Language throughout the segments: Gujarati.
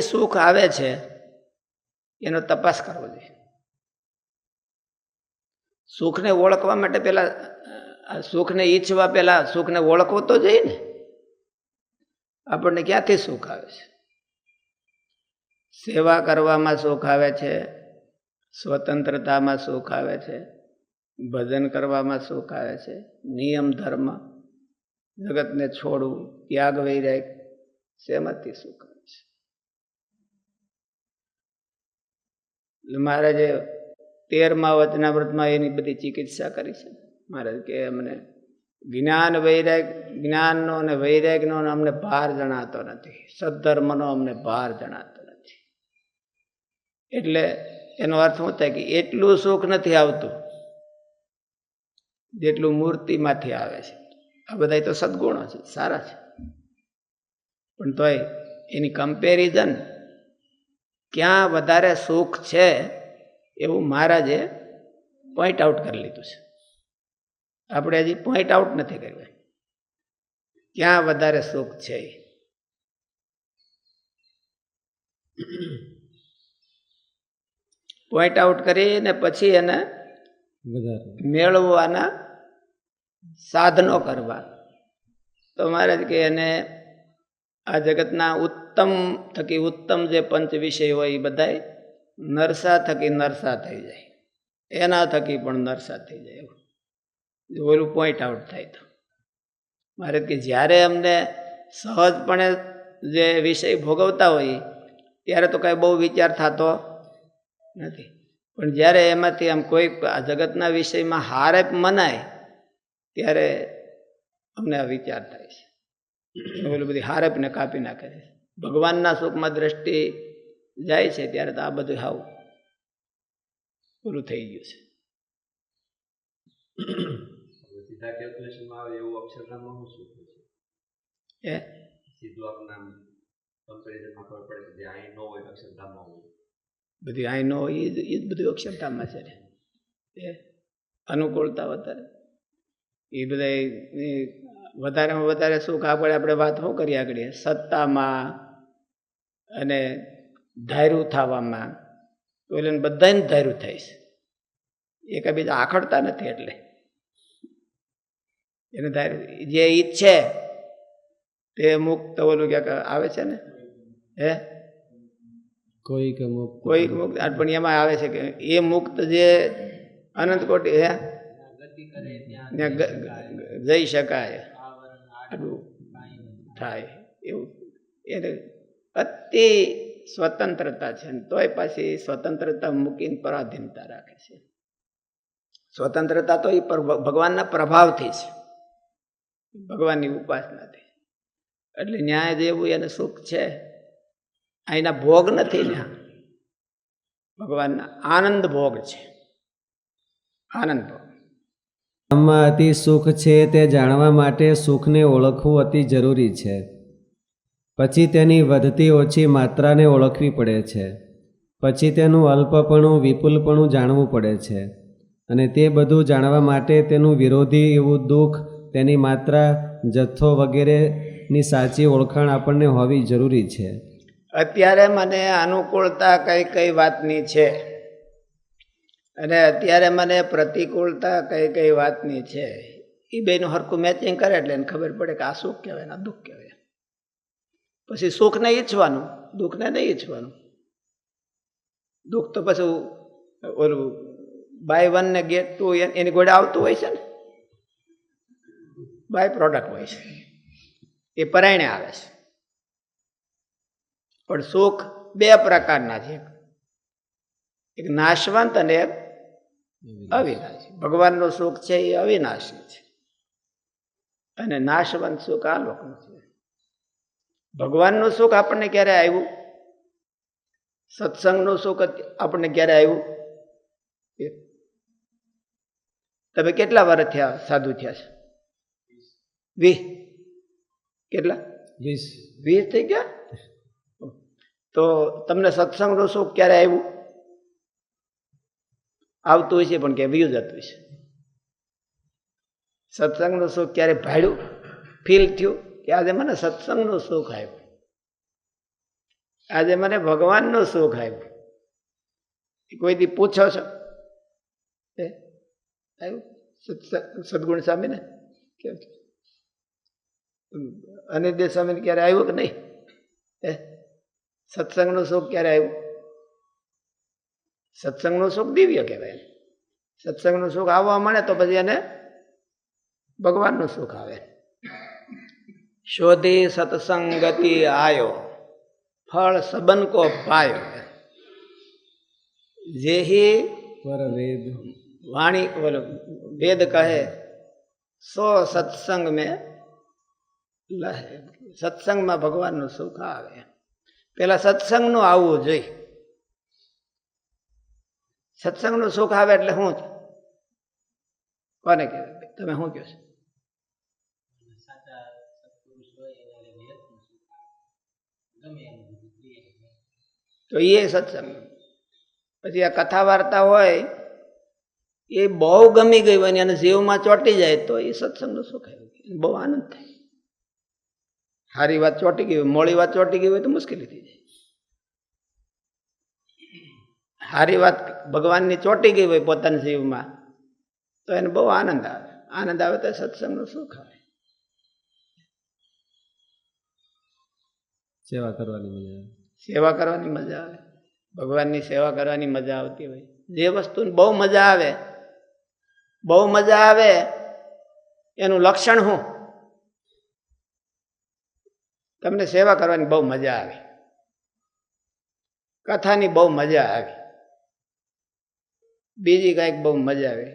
ક્યાંથી સુખ આવે છે, એનો તપાસ કરવો જોઈએ. સુખને ઓળખવા માટે પેલા સુખને ઈચ્છવા પેલા સુખને ઓળખવો તો જોઈએ ને. આપણને ક્યાંથી સુખ આવે છે? સેવા કરવામાં સુખ આવે છે, સ્વતંત્રતામાં સુખ આવે છે, ભજન કરવામાં સુખ આવે છે, નિયમ ધર્મ, જગતને છોડવું, ત્યાગ વૈરાગ, શેમાંથી સુખ આવે છે એટલે મહારાજે તેરમા વચનામૃતમાં એની બધી ચિકિત્સા કરી છે. મહારાજ કે અમને જ્ઞાન વૈરાગ, જ્ઞાનનો અને વૈરાગનો અમને ભાર જણાતો નથી. સદ્ધર્મનો અમને ભાર જણાતો નથી. એટલે એનો અર્થ શું થાય કે એટલું સુખ નથી આવતું, જેટલું મૂર્તિમાંથી આવે છે. આ બધા તો સદગુણો છે, સારા છે. પણ તોય એની કમ્પેરિઝન ક્યાં વધારે સુખ છે એવું મહારાજે પોઈન્ટ આઉટ કરી લીધું છે. આપણે હજી પોઈન્ટ આઉટ નથી કર્યું. ક્યાં વધારે સુખ છે. પોઈન્ટ આઉટ કરીને પછી એને મેળવવાના સાધનો કરવા. તો મહારાજ કે એને આ જગતના ઉત્તમ થકી ઉત્તમ જે પંચ વિષય હોય એ બધાય નરસા થકી નરસા થઈ જાય. એના થકી પણ નરસા થઈ જાય એવું. ઓલું પોઈન્ટ આઉટ થાય તો. મારે કે જ્યારે અમને સહજપણે જે વિષય ભોગવતા હોય ત્યારે તો કાંઈ બહુ વિચાર થતો નથી. પણ જ્યારે એમાંથી આમ કોઈ આ જગતના વિષયમાં હારે મનાય ત્યારે અમને આ વિચાર થાય છે. ઓલું બધી હારપને કાપી નાખે છે. ભગવાનના સુખમાં દ્રષ્ટિ જાય છે ત્યારે તો આ બધું હાવ પૂરું થઈ ગયું છે. સીધા કેલ્ક્યુલેશનમાં આવે એવું અક્ષરધામમાં શું છે? એ સીધું આપણને આમ કમ્પેરિઝનમાં ખબર પડે કે જે અહીં ન હોય અક્ષરધામમાં હોય. બધી અહીં એ જ એ જ બધું અક્ષરધામમાં છે એ અનુકૂળતા વધારે. એ બધા વધારેમાં વધારે સુખ આપણે આપણે વાત શું કરી આગળ. સત્તામાં અને ધાર્યું થવામાં. તો એટલે બધાને ધાર્યું થાય છે. એકબીજા આખડતા નથી એટલે. એને ધાર્યું. જે ઈચ્છે તે મુક્ત ઓલું ક્યાંક આવે છે ને? હે? કોઈક અમુક કોઈ મુક્ત. પણ એમાં આવે છે કે એ મુક્ત જે અનંત કોટી હે? ત્યાં જઈ શકાય. આટલું થાય એવું એને અતિ સ્વતંત્રતા છે ને તોય પાછી સ્વતંત્રતા મૂકીને પરાધીનતા રાખે છે. સ્વતંત્રતા તો એ ભગવાનના પ્રભાવથી છે. ભગવાનની ઉપાસનાથી. એટલે ન્યાય જેવું એને સુખ છે. અહીંના ભોગ નથી ને ભગવાનના આનંદ ભોગ છે. આનંદ ભોગ. આમાં અતિ સુખ છે તે જાણવા માટે સુખને ઓળખવું અતિ જરૂરી છે. પછી તેની વધતી ઓછી માત્રાને ઓળખવી પડે છે. પછી તેનું અલ્પપણું, વિપુલપણું જાણવું પડે છે. અને તે બધું જાણવા માટે તેનું વિરોધી એવું દુઃખ, તેની માત્રા, જથ્થો વગેરેની સાચી ઓળખાણ આપણને હોવી જરૂરી છે. અત્યારે મને અનુકૂળતા કઈ કઈ વાતની છે? અને અત્યારે મને પ્રતિકૂળતા કઈ કઈ વાતની છે એ બેનું હરખું મેચિંગ કરે એટલે એને ખબર પડે કે આ સુખ કહેવાય ને આ દુઃખ કહેવાય. પછી સુખને ઈચ્છવાનું, દુઃખને નહીં ઈચ્છવાનું. દુઃખ તો પછી ઓલું બાય વન ને ગેટ ટુ એની ગોળે આવતું હોય છે ને? બાય પ્રોડક્ટ હોય છે. એ પરાયણે આવે છે. પણ સુખ બે પ્રકારના છે. એક નાશવંત અને એક અવિનાશી. ભગવાનનું સુખ છે એ અવિનાશી છે. અને નાશવંત સુખ આ લોકનું છે. ભગવાનનું સુખ આપણને ક્યારે આવ્યું? સત્સંગનું સુખ આપણને ક્યારે આવ્યું. તમે કેટલા વર્ષ થયા સાધુ થયા છે? વીસ. કેટલા? વીસ. વીસ થઈ ગયા? તો તમને સત્સંગનું સુખ ક્યારે આવ્યું? આવતું હોય છે, પણ કે વ્યૂ જતું છે. સત્સંગનો શોખ ક્યારે ભાડ્યું? ફીલ થયું કે આજે મને સત્સંગનો શોખ આવ્યો. આજે મને ભગવાનનો શોખ આવ્યો. કોઈથી પૂછો છો? આવ્યું? સદગુણ સ્વામીને? કેમ છે? અનિદ્ય સ્વામીને ક્યારે આવ્યું કે નહીં? એ સત્સંગનો શોખ ક્યારે આવ્યું? સત્સંગનું સુખ દિવ્ય કહેવાય. સત્સંગનું સુખ આવવા મળે તો પછી એને ભગવાનનું સુખ આવે. શોધી સત્સંગતિ આયો ફળ સબન કો પાયો. જેહી વેદ વાણી વેદ કહે સો સત્સંગ મેં લહે. સત્સંગમાં ભગવાનનું સુખ આવે. પેલા સત્સંગનું આવવું જોઈએ. સત્સંગનું સુખ આવે એટલે શું છે કોને કહેવાય તમે શું કહો છો? તો એ સત્સંગ. પછી આ કથા વાર્તા હોય, એ બહુ ગમી ગઈ હોય અને જીવમાં ચોંટી જાય તો એ સત્સંગનું સુખ આવ્યું બહુ આનંદ થાય. સારી વાત ચોંટી ગઈ હોય, મોડી વાત ચોંટી ગઈ હોય તો મુશ્કેલી થઈ જાય. સારી વાત ભગવાનની ચોંટી ગઈ હોય પોતાના જીવમાં તો એને બહુ આનંદ આવે. આનંદ આવે તો સત્સંગનું સુખ આવે સેવા કરવાની મજા આવે. સેવા કરવાની મજા આવે. ભગવાનની સેવા કરવાની મજા આવતી હોય. જે વસ્તુની બહુ મજા આવે બહુ મજા આવે એનું લક્ષણ શું? તમને સેવા કરવાની બહુ મજા આવે. કથાની બહુ મજા આવે. બીજી કાંઈક બહુ મજા આવે.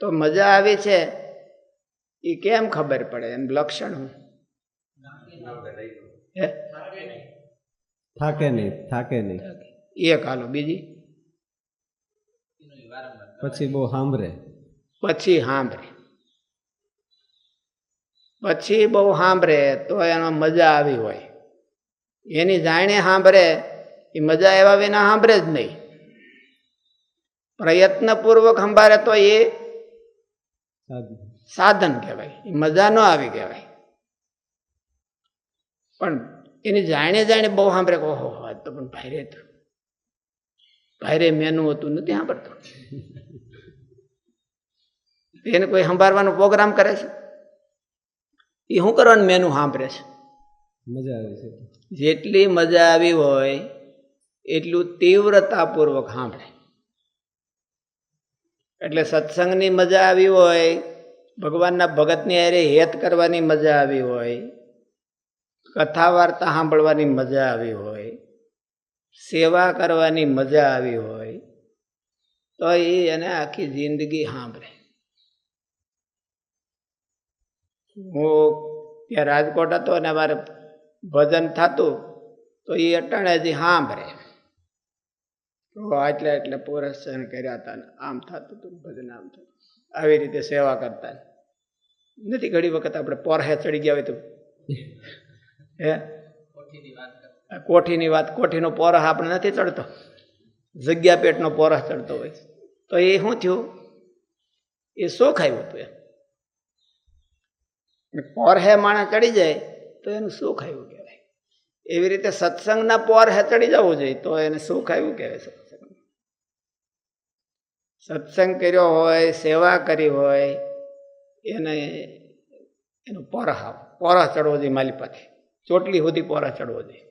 તો મજા આવી છે એ કેમ ખબર પડે? એનું લક્ષણ હું? થાકે નહીં થાકે નહીં. એક હાલો બીજી. પછી બહુ સાંભળે પછી સાંભળે પછી બહુ સાંભળે તો એમાં મજા આવી હોય. એની જાણે સાંભળે એ મજા એવા વિના સાંભળે જ નહીં. પ્રયત્નપૂર્વક સંભાળે તો એ સાધન. કહેવાય. એ મજા ન આવી કહેવાય. પણ એની જાણે જાણે બહુ સાંભળે કે ઓહો આજ તો પણ ભાઈરે તો ભાઈરે મેનું હતું નથી સાંભળતું. એને કોઈ સંભાળવાનો પ્રોગ્રામ કરે છે? એ શું કરવાનું મેનું સાંભળે છે? મજા આવે છે. જેટલી મજા આવી હોય એટલું તીવ્રતાપૂર્વક સાંભળે. એટલે સત્સંગની મજા આવી હોય, ભગવાનના ભગતની અરે હેત કરવાની મજા આવી હોય, કથા વાર્તા સાંભળવાની મજા આવી હોય, સેવા કરવાની મજા આવી હોય, તો એ એને આખી જિંદગી સાંભળે. હું ત્યાં રાજકોટ હતો અને અમારે ભજન થતું, તો એ અટાણે હજી સાંભળે. તો આટલે એટલે પુરસ્સન કર્યા હતા ને. આમ થતું હતું ભજન આમ થતું. આવી રીતે સેવા કરતા નથી ઘણી વખત આપણે પોરહે ચડી ગયા હોય તો. હે? કોઠીની વાત, કોઠીનો પોરહ આપણે નથી ચડતો. જગ્યા પેટનો પોરહ ચડતો હોય. તો એ શું થયું? એ સુખ આવ્યું હતું એમ. પોરહે માણસ ચડી જાય તો એનું સુખ આવ્યું કહેવાય. એવી રીતે સત્સંગના પોરહે ચડી જવું જોઈએ તો એને સુખ આવ્યું કહેવાય. સત્સંગ સત્સંગ કર્યો હોય, સેવા કરી હોય, એને એનો આવ પોરહ ચડવો જોઈએ માલી પાસે. ચોટલી સુધી પોરહ ચડવો જોઈએ.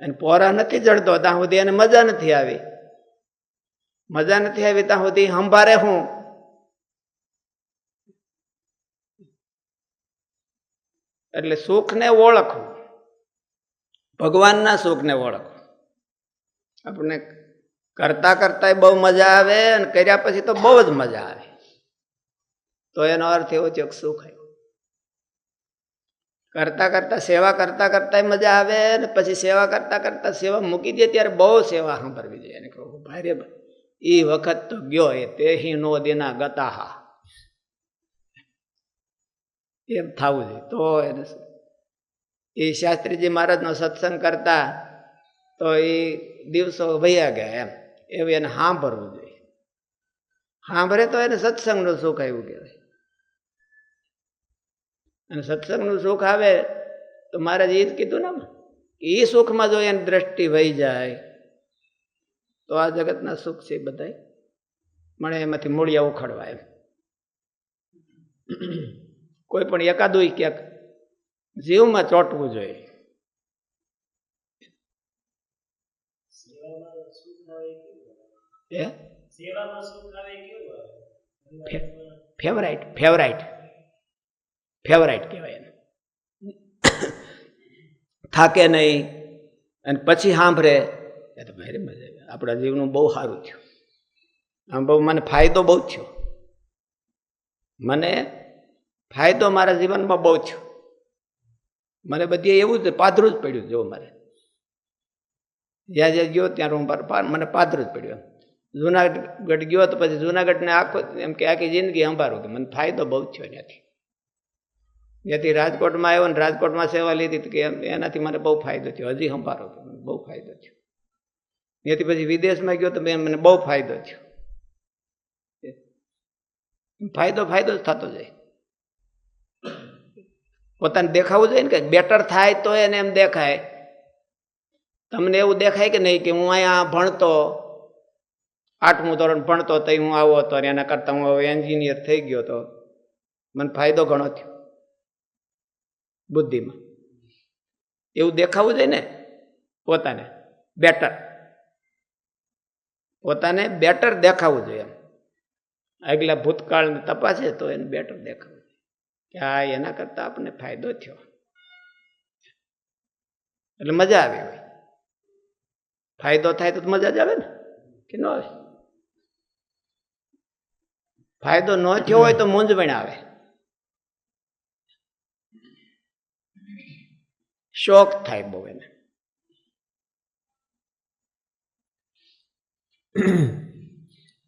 અને પોરા નથી ચડતો, ત્યાં સુધી એને મજા નથી આવી. મજા નથી આવી ત્યાં સુધી સંભારે હું. એટલે સુખને ઓળખવું. ભગવાનના સુખને ઓળખવું. આપણને કરતા કરતા બહુ મજા આવે અને કર્યા પછી તો બહુ જ મજા આવે. તો એનો અર્થ એવો કે સુખ આવ્યું કરતા કરતા સેવા કરતા કરતા મજા આવે ને પછી સેવા કરતા કરતા સેવા મૂકી દે ત્યારે બહુ સેવા સાંભળવી જોઈએ. એને કહું ભાઈ. એ વખત તો ગયો એ તે નો દિના ગતાહા. એમ થવું જોઈએ. તો એને એ શાસ્ત્રીજી મહારાજનો સત્સંગ કરતા તો એ દિવસો વૈયા ગયા એમ. એવું એને સાંભળવું જોઈએ. સાંભળે તો એને સત્સંગનું સુખ આવ્યું કહેવાય. અને સત્સંગનું સુખ આવે તો મહારાજ એ જ કીધું ને એ સુખમાં જો એની દ્રષ્ટિ વહી જાય, તો આ જગતના સુખ છે બધાય. મને એમાંથી મૂળિયા ઉખડવા એમ. કોઈ પણ એકાદુય ક્યાંક જીવમાં ચોંટવું જોઈએ. હે? ફેવરાઇટ ફેવરાઇટ ફેવરાઇટ કહેવાય એને. થાકે નહીં અને પછી સાંભળે એ તો ભારે મજા આવે. આપણા જીવનું બહુ સારું થયું. આમ બહુ મને ફાયદો બહુ થયો. મને ફાયદો મારા જીવનમાં બહુ થયો. મને બધી એવું જ પાધરું જ પડ્યું જો મારે. જ્યાં જ્યાં ગયો ત્યાં હું પર- પા- મને પાદર જ પડ્યો જુનાગઢ ગયો તો પછી જુનાગઢને આખો એમ કે આખી જિંદગી અંભારું કે મને ફાયદો બહુ થયો ત્યાંથી. જ્યાંથી રાજકોટમાં આવ્યો ને રાજકોટમાં સેવા લીધી કે એનાથી મને બહુ ફાયદો થયો. હજી અંભારો મને બહુ ફાયદો થયો. ત્યાંથી પછી વિદેશમાં ગયો તો મને બહુ ફાયદો થયો. ફાયદો ફાયદો જ થતો જાય. પોતાને દેખાવું જોઈએ ને કે બેટર થાય તો એને એમ દેખાય. તમને એવું દેખાય કે નહીં કે હું અહીંયા ભણતો, આઠમું ધોરણ ભણતો તો હું આવો હતો અને એના કરતાં હું હવે એન્જિનિયર થઈ ગયો તો મને ફાયદો ઘણો થયો બુદ્ધિમાં. એવું દેખાવું જોઈએ ને? પોતાને બેટર. પોતાને બેટર દેખાવું જોઈએ એમ. આગલા ભૂતકાળને તપાસે તો એને બેટર દેખાવું કે આ એના કરતાં આપણને ફાયદો થયો. એટલે મજા આવે હોય. ફાયદો થાય તો મજા જ આવે ને? કે ન આવે? ફાયદો ન થયો હોય તો મૂંઝવણ આવે. શોખ થાય બહુ એને.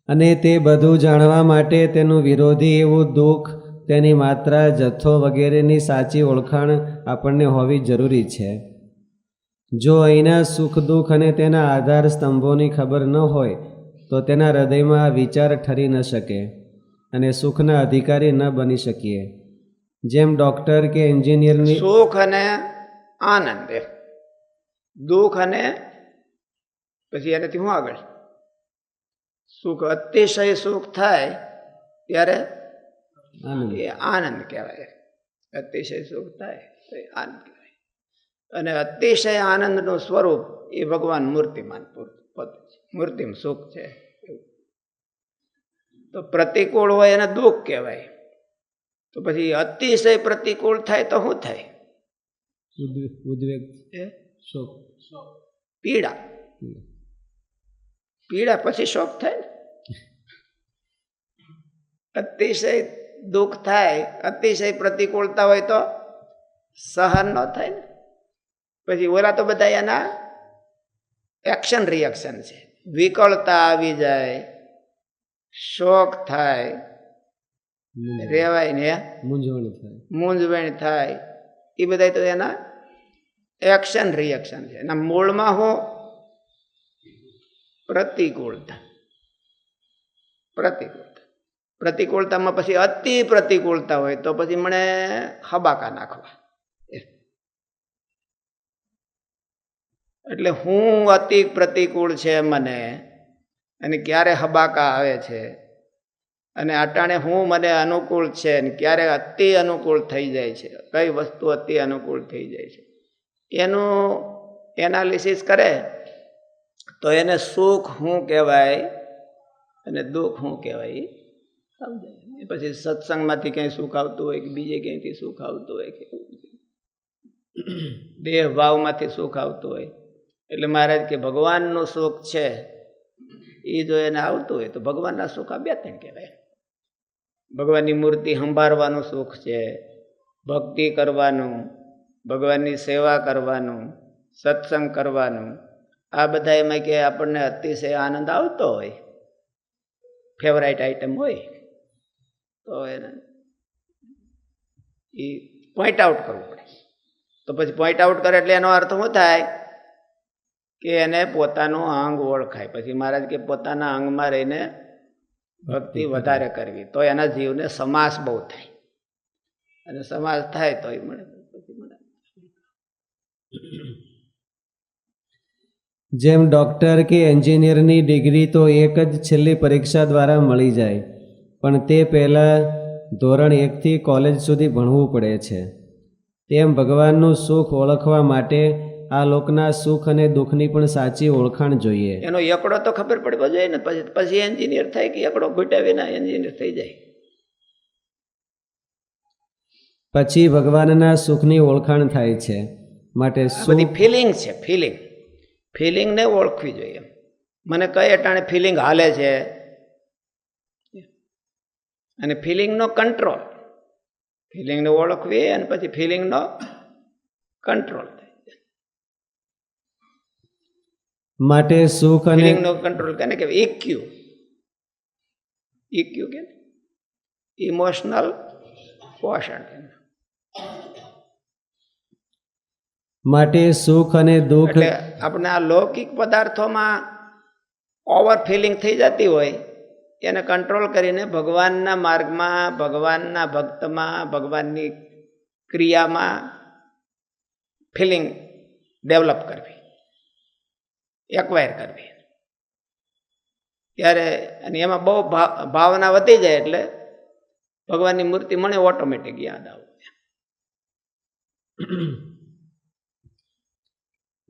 અને તે બધું જાણવા માટે તેનું વિરોધી એવું દુઃખ, તેની માત્રા, જથ્થો વગેરેની સાચી ઓળખાણ આપણને હોવી જરૂરી છે. જો અહીંના સુખ દુઃખ અને તેના આધાર સ્તંભોની ખબર ન હોય તો તેના હૃદયમાં વિચાર ઠરી ન શકે અને સુખના અધિકારી ન બની શકીએ. જેમ ડૉક્ટર કે એન્જિનિયરની સુખ અને આનંદ. દુઃખ અને પછી એનાથી હું આગળ. સુખ અતિશય સુખ થાય ત્યારે આનંદ. કહેવાય. અતિશય સુખ થાય તો આનંદ કહેવાય. અને અતિશય આનંદનું સ્વરૂપ એ ભગવાન મૂર્તિમાન પોતે છે. મૂર્તિમ સુખ છે તો પ્રતિકૂળ હોય એને દુઃખ કહેવાય. તો પછી અતિશય પ્રતિકૂળ થાય તો શું થાય? ઉદ્વે- ઉદ્વેગ. શોક. પીડા. પીડા પછી શોક થાય ને? અતિશય દુઃખ થાય અતિશય પ્રતિકૂળતા હોય તો સહન ન થાય ને? પછી ઓલા તો બધા એના એક્શન રિએક્શન છે. વિકળતા આવી જાય શોખ થાય રેવાય ને મૂંઝવણ થાય. મૂંઝવણ થાય. એ બધા તો એના એક્શન રિએક્શન છે. એના મૂળમાં હો પ્રતિકૂળતા. પ્રતિકૂળતા. પ્રતિકૂળતામાં પછી અતિ પ્રતિકૂળતા હોય તો પછી મને હબાકા નાખવા. એટલે હું અતિ પ્રતિકૂળ છે મને, અને ક્યારે હબાકા આવે છે, અને અટાણે હું મને અનુકૂળ છે, અને ક્યારે અતિ અનુકૂળ થઈ જાય છે, કઈ વસ્તુ અતિ અનુકૂળ થઈ જાય છે. એનું એનાલિસિસ કરે, તો એને સુખ શું કહેવાય, અને દુઃખ શું કહેવાય સમજાય પછી સત્સંગમાંથી ક્યાંય સુખ આવતું હોય કે બીજે ક્યાંયથી સુખ આવતું હોય કે દેહ ભાવમાંથી સુખ આવતું હોય. એટલે મહારાજ કે, ભગવાનનો સુખ છે. એ જો એને આવતું હોય તો ભગવાનના સુખ આ બે ત્રણ કહેવાય. ભગવાનની મૂર્તિ સંભાળવાનું સુખ છે, ભક્તિ કરવાનું, ભગવાનની સેવા કરવાનું, સત્સંગ કરવાનું. આ બધા એમાં કે આપણને અતિશય આનંદ આવતો હોય ફેવરાઇટ આઈટમ હોય, તો એને એ પોઈન્ટ આઉટ કરવું પડે. તો પછી પોઈન્ટ આઉટ કરે એટલે એનો અર્થ શું થાય? કે એને પોતાનું અંગ ઓળખાય. પછી મહારાજ કે પોતાના અંગમાં રહીને ભક્તિ વધારે કરવી. તો એના જીવને સમાસ બહુ થાય. અને સમાસ થાય તો મળે. જેમ ડૉક્ટર કે એન્જિનિયરની ડિગ્રી તો એક જ છેલ્લી પરીક્ષા દ્વારા મળી જાય. પણ તે પહેલાં ધોરણ એકથી કોલેજ સુધી ભણવું પડે છે. તેમ ભગવાનનું સુખ ઓળખવા માટે આ લોકના સુખ અને દુઃખની પણ સાચી ઓળખાણ જોઈએ. એનો એકડો તો ખબર પડવો જોઈએ ને પછી પછી એન્જિનિયર થાય કે એકડો ઘૂંટ્યા વિના એન્જિનિયર થઈ જાય. પછી ભગવાનના સુખની ઓળખાણ થાય છે. માટે બધી ફિલિંગ છે ફિલિંગ ફિલિંગને ઓળખવી જોઈએ મને કઈ અટાણે ફિલિંગ હાલે છે? અને ફિલિંગનો કંટ્રોલ ફિલિંગને ઓળખવી અને પછી ફિલિંગનો કંટ્રોલ માટે સુખ અને ફિલિંગનો કંટ્રોલ કેને કે ઇક્યુ ઇક્યુ કે ઇમોશનલ પોષણ માટે સુખ અને દુઃખ એટલે આપણે આ લૌકિક પદાર્થોમાં ઓવર ફિલિંગ થઈ જતી હોય એને કંટ્રોલ કરીને ભગવાનના માર્ગમાં ભગવાનના ભક્તમાં ભગવાનની ક્રિયામાં ફિલિંગ ડેવલપ કરવી. એક્વાયર કરવી ત્યારે અને એમાં બહુ ભાવના વધી જાય એટલે ભગવાનની મૂર્તિ મને ઓટોમેટિક યાદ આવે.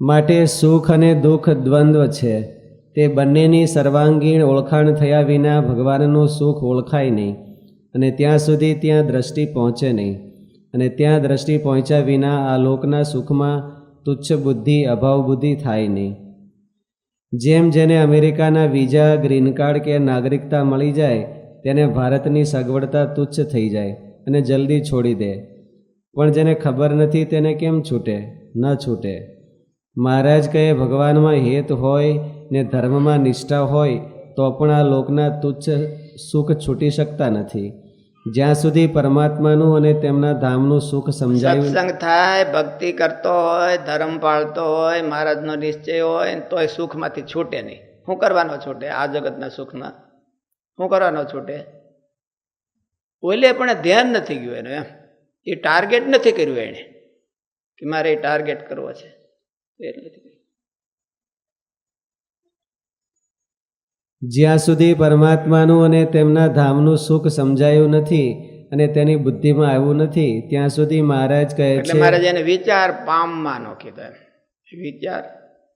માટે સુખ અને દુઃખ દ્વંદ્વ છે. તે બંનેની સર્વાંગીણ ઓળખાણ થયા વિના ભગવાનનું સુખ ઓળખાય નહીં અને ત્યાં સુધી ત્યાં દ્રષ્ટિ પહોંચે નહીં અને ત્યાં દ્રષ્ટિ પહોંચ્યા વિના આ લોકના સુખમાં તુચ્છ બુદ્ધિ, અભાવ બુદ્ધિ થાય નહીં. જેમ જેને અમેરિકાના વિઝા, ગ્રીન કાર્ડ કે નાગરિકતા મળી જાય, તેને ભારતની સગવડતા તુચ્છ થઈ જાય અને જલ્દી છોડી દે. પણ જેને ખબર નથી તેને કેમ છૂટે? ન છૂટે. મહારાજ કહે, ભગવાનમાં હેત હોય ને ધર્મમાં નિષ્ઠા હોય, તો પણ આ લોકના તુચ્છ સુખ છૂટી શકતા નથી. જ્યાં સુધી પરમાત્માનું અને તેમના ધામનું સુખ સમજાયું સત્સંગ થાય, ભક્તિ કરતો હોય, ધર્મ પાળતો હોય, મહારાજનો નિશ્ચય હોય ને તોય સુખમાંથી છૂટે નહીં. શું કરવાનો છૂટે? આ જગતના સુખમાં શું કરવાનો છૂટે? ઓલે પણ ધ્યાન નથી ગયું એનું એમ. એ ટાર્ગેટ નથી કર્યું એણે. કે મારે એ ટાર્ગેટ કરવો છે. એટલે જ્યાં સુધી પરમાત્માનું અને તેમના ધામનું સુખ સમજાયું નથી અને તેની બુદ્ધિમાં આવ્યું નથી ત્યાં સુધી મહારાજ કહે એટલે છે મહારાજ એને વિચાર પામવાનો કીધો એમ. વિચાર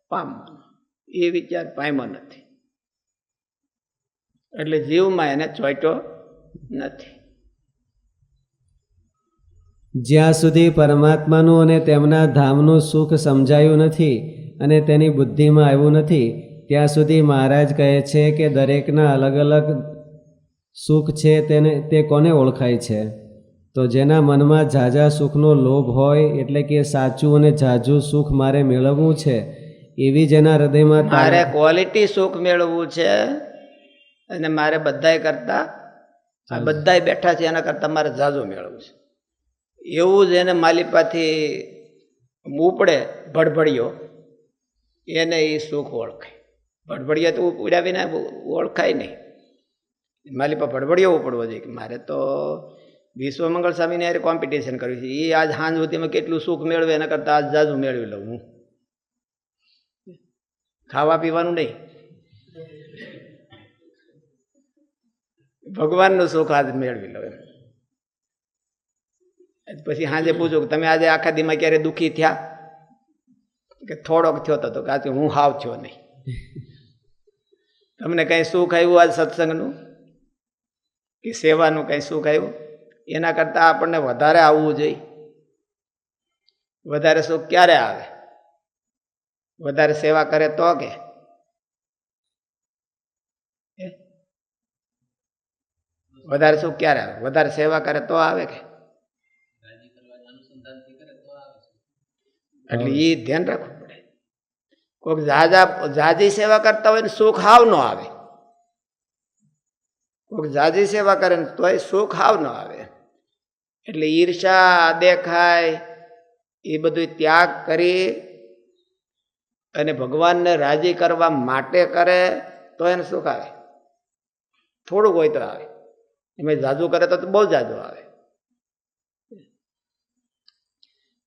પામવાનો. એ વિચાર પામ્યો નથી. એટલે જીવમાં એને ચોંટ્યો નથી. જ્યાં સુધી પરમાત્માનું અને તેમના ધામનું સુખ સમજાયું નથી અને તેની બુદ્ધિમાં આવ્યું નથી ત્યાં સુધી મહારાજ કહે છે કે દરેકના અલગ અલગ સુખ છે તેને તે કોને ઓળખાય છે? તો જેના મનમાં ઝાઝા સુખનો લોભ હોય એટલે કે સાચું અને ઝાઝું સુખ મારે મેળવવું છે એવી જેના હૃદયમાં મારે ક્વોલિટી સુખ મેળવવું છે અને મારે બધાય કરતા બધાય બેઠા છે એના કરતાં મારે ઝાઝું મેળવવું છે. એવું જ એને માલિપાથી ઉપડે ભડભડિયો એને એ સુખ ઓળખાય ભડભડિયા તો ઉડ્યા વિના ઓળખાય નહીં. માલિપા ભડભડિયો પડવો જોઈએ કે મારે તો વિશ્વમંગળ સ્વામીને યારે કોમ્પિટિશન કરવી છે. એ આજ સાંજ સુધીમાં કેટલું સુખ મેળવે એના કરતાં આજ જાજુ મેળવી લઉં હું. ખાવા પીવાનું નહીં. ભગવાનનું સુખ આજ મેળવી લો એમ. પછી સાંજે પૂછો કે તમે આજે આખા દીમાં ક્યારે દુઃખી થયા? કે થોડોક થયો તો તો કે આજે હું હાવ થયો નહીં. તમને કંઈ સુખ આવ્યું આજ સત્સંગનું? કે સેવાનું કંઈ સુખ આવ્યું? એના કરતાં આપણને વધારે આવવું જોઈએ. વધારે સુખ ક્યારે આવે? વધારે સેવા કરે તો કે? વધારે સુખ ક્યારે આવે? વધારે સેવા કરે તો આવે કે? એટલે એ ધ્યાન પડે કોઈક ઝાઝા ઝાઝી સેવા કરતા હોય ને સુખ હાવ ન આવે. કોઈક ઝાઝી સેવા કરે ને તોય સુખ હાવ ન આવે. એટલે ઈર્ષા, દેખાય, એ બધું ત્યાગ કરી અને ભગવાનને રાજી કરવા માટે કરે તો એને સુખ આવે. થોડુંક હોય તો આવે. એમાં જાજુ કરે તો બહુ જાજુ આવે.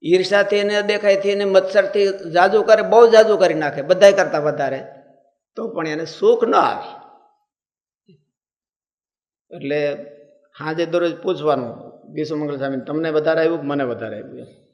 ઈર્ષાથી એને દેખાયથી એને મત્સરથી જાજુ કરે, બહુ જાજુ કરી નાખે, બધાય કરતા વધારે. તો પણ એને સુખ ન આવે. એટલે હાજે દરરોજ પૂછવાનું વિશ્વમંગલ સ્વામી તમને વધારે આવ્યું કે મને વધારે આવ્યું?